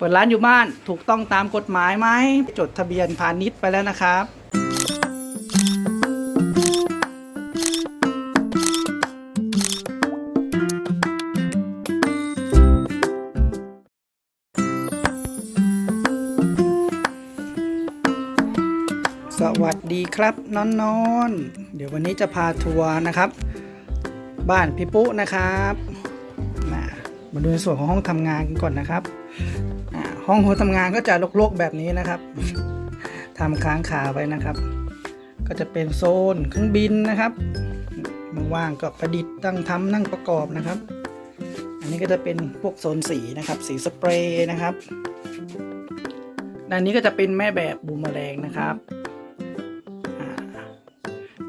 เปิดร้านอยู่บ้านถูกต้องตามกฎหมายไหม จดทะเบียนพาณิชย์ไปแล้วนะครับ สวัสดีครับนอนนอนๆเดี๋ยววันนี้จะพาทัวร์นะครับ บ้านพี่ปุ๊นะครับมามาดูในส่วนของห้องทำงานกันก่อนนะครับ ห้องหัวทำงานก็จะรกๆแบบนี้นะครับทำค้างคาไว้นะครับ ก็จะเป็นโซนเครื่องบินนะครับว่างก็ประดิษฐ์ตั้งทำนั่งประกอบนะครับ อันนี้ก็จะเป็นพวกโซนสีนะครับ สีสเปรย์นะครับด้านนี้ก็จะเป็นแม่แบบบูมแมลงนะครับ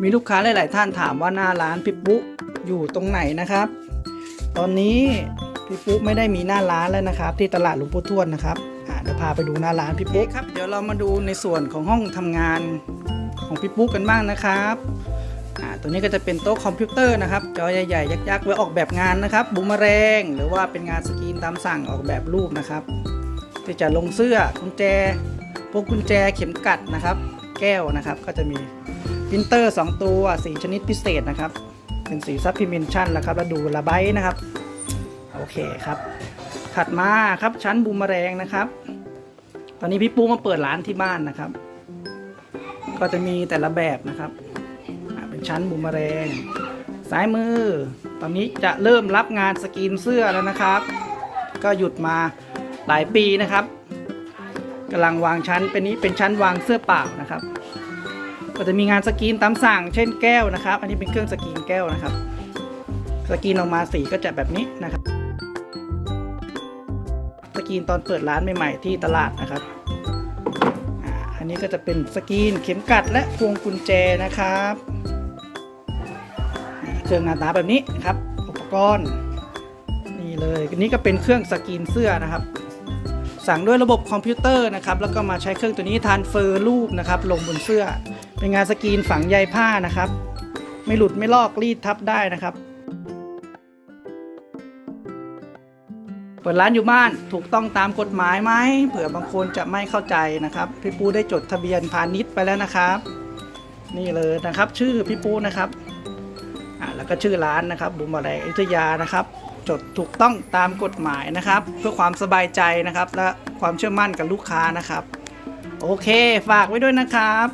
มีลูกค้าหลาย ๆ ท่านถามว่าหน้าร้านพี่ปุ๊อยู่ตรงไหนนะครับ ตอนนี้ พี่ปุ๊ไม่ได้มีหน้าร้านแล้วนะครับ ที่ตลาดหลวงปู่ทวดนะครับอ่าเดี๋ยวพาไปดูหน้าร้านพี่ปุ๊ครับเดี๋ยวเรามาดูในส่วนของห้องทำงานของพี่ปุ๊กันบ้างนะครับอ่าตัวนี้ก็จะเป็นโต๊ะคอมพิวเตอร์นะครับจอใหญ่ๆยักษ์ๆไว้ออกแบบงานนะครับบูมแรงหรือว่าเป็นงานสกรีนตามสั่งออกแบบรูปนะครับที่จะลงเสื้อกุญแจพวกกุญแจเข็มกัดนะครับ แก้วนะครับก็จะมีปรินเตอร์ 2 ตัวสีชนิดพิเศษนะครับเป็นสีซับพิเมนชั่นแล้วครับแล้วดูระบายนะครับ โอเคครับ ถัดมาครับชั้นบูมมอแรงนะครับ ตอนนี้พี่ปูมาเปิดร้านที่บ้านนะครับ ก็จะมีแต่ละแบบนะครับเป็นชั้นบูมมอแรงซ้ายมือ ตอนนี้จะเริ่มรับงานสกรีนเสื้อแล้วนะครับ ก็หยุดมาหลายปีนะครับกำลังวางชั้นเป็นนี้เป็นชั้นวางเสื้อเปล่านะครับ ก็จะมีงานสกรีนตามสั่ง เช่นแก้วนะครับ อันนี้เป็นเครื่องสกรีนแก้วนะครับ สกรีนออกมาสีก็จะแบบนี้นะครับ กรีนตอนเปิดร้านใหม่ๆที่ตลาดนะครับอ่าอันนี้ก็จะเป็นสกรีนเข็มกัดและพวงกุญแจนะครับเครื่องหน้าตาแบบนี้นะครับ อุปกรณ์นี่เลยนี้ก็เป็นเครื่องสกรีนเสื้อนะครับ สั่งด้วยระบบคอมพิวเตอร์นะครับ แล้วก็มาใช้เครื่องตัวนี้ทานเฟอร์รูปนะครับ ลงบนเสื้อ เป็นงานสกรีนฝังใยผ้านะครับ ไม่หลุดไม่ลอกรีดทับได้นะครับ ปิดร้านอยู่บ้านถูกต้องตามกฎหมายไหมเผื่อบางคนจะไม่เข้าใจนะครับพี่ปูได้จดทะเบียนพาณิชย์ไปแล้วนะครับ นี่เลยนะครับ ชื่อพี่ปูนะครับอ่าแล้วก็ชื่อร้านนะครับ บุมอะไรอยุธยานะครับ จดถูกต้องตามกฎหมายนะครับ เพื่อความสบายใจนะครับ และความเชื่อมั่นกับลูกค้านะครับ โอเคฝากไว้ด้วยนะครับ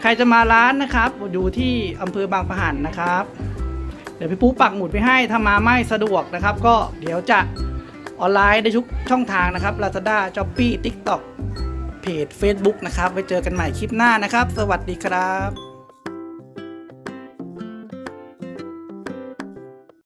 ใครจะมาร้านนะครับอยู่ที่อำเภอบางปะหันนะครับ เดี๋ยวพี่ปูปักหมุดไปให้ถ้ามาไม่สะดวกนะครับ ก็เดี๋ยวจะ ออนไลน์ได้ทุกช่องทางนะครับ Lazada, Shopee, TikTok เพจ Facebook นะครับไว้เจอกันใหม่คลิปหน้านะครับ สวัสดีครับ